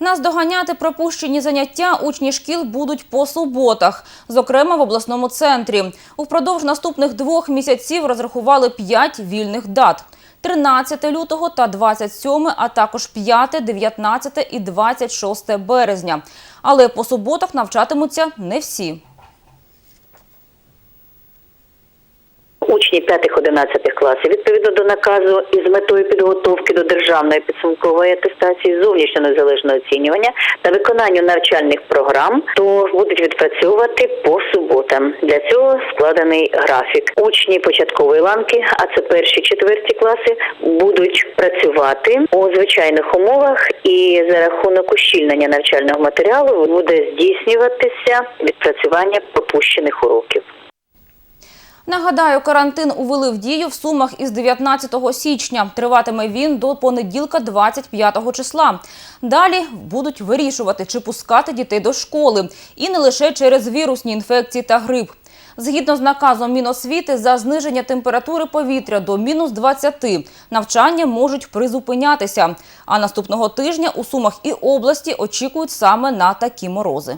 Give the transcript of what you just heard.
Наздоганяти пропущені заняття учні шкіл будуть по суботах, зокрема в обласному центрі. Упродовж наступних двох місяців розрахували п'ять вільних дат. 13 лютого та 27, а також 5, 19 і 26 березня. Але по суботах навчатимуться не всі. Учні 5-11 класів відповідно до наказу із метою підготовки до державної підсумкової атестації зовнішнього незалежного оцінювання та виконанню навчальних програм, то будуть відпрацьовувати по суботам. Для цього складений графік. Учні початкової ланки, а це перші четверті класи, будуть працювати у звичайних умовах, і за рахунок ущільнення навчального матеріалу буде здійснюватися відпрацювання пропущених уроків. Нагадаю, карантин увели в дію в Сумах із 19 січня. Триватиме він до понеділка 25 числа. Далі будуть вирішувати, чи пускати дітей до школи. І не лише через вірусні інфекції та грип. Згідно з наказом Міносвіти, за зниження температури повітря до мінус 20 навчання можуть призупинятися. А наступного тижня у Сумах і області очікують саме на такі морози.